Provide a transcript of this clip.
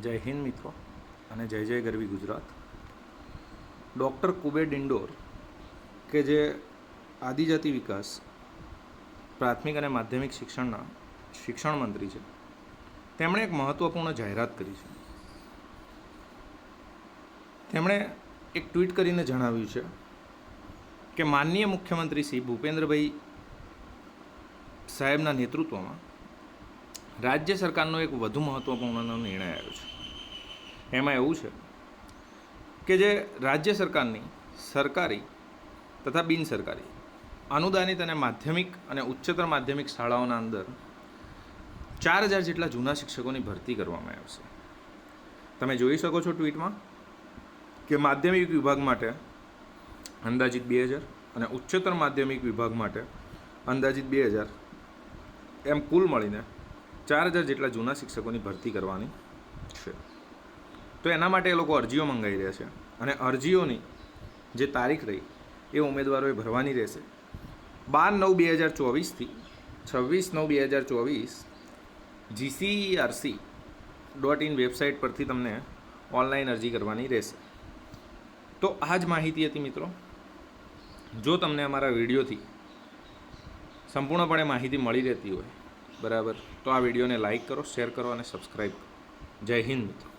જય હિન્દ મિત્રો અને જય જય ગરવી ગુજરાત. ડૉક્ટર કુબેર ડિંડોર કે જે આદિજાતિ વિકાસ, પ્રાથમિક અને માધ્યમિક શિક્ષણના શિક્ષણ મંત્રી છે, તેમણે એક મહત્ત્વપૂર્ણ જાહેરાત કરી છે. તેમણે એક ટ્વીટ કરીને જણાવ્યું છે કે માનનીય મુખ્યમંત્રી શ્રી ભૂપેન્દ્રભાઈ સાહેબના નેતૃત્વમાં રાજ્ય સરકારનો એક વધુ મહત્ત્વપૂર્ણ નિર્ણય આવ્યો છે. એમાં એવું છે કે જે રાજ્ય સરકારની સરકારી તથા બિન સરકારી અનુદાનિત અને માધ્યમિક અને ઉચ્ચતર માધ્યમિક શાળાઓના અંદર ચાર હજાર જેટલા જૂના શિક્ષકોની ભરતી કરવામાં આવશે તમે જોઈ શકો છો ટ્વીટમાં કે માધ્યમિક વિભાગ માટે અંદાજિત બે હજાર અને ઉચ્ચતર માધ્યમિક વિભાગ માટે અંદાજિત બે હજાર એમ કુલ મળીને ચાર હજાર જેટલા જૂના શિક્ષકોની ભરતી કરવાની છે. તો એના માટે એ લોકો અરજીઓ મંગાવી રહ્યા છે અને અરજીઓની જે તારીખ રહી એ ઉમેદવારોએ ભરવાની રહેશે. બાર નવ બે હજાર ચોવીસથી છવ્વીસ નવ બે હજાર ચોવીસ જીસીઆરસી ડોટ ઇન વેબસાઇટ પરથી તમને ઓનલાઈન અરજી કરવાની રહેશે. તો આ જ માહિતી હતી મિત્રો. જો તમને અમારા વિડીયોથી સંપૂર્ણપણે માહિતી મળી રહેતી હોય બરાબર? તો આ વિડીયોને લાઈક કરો શેર કરો અને સબસ્ક્રાઈબ કરો. જય હિન્દ.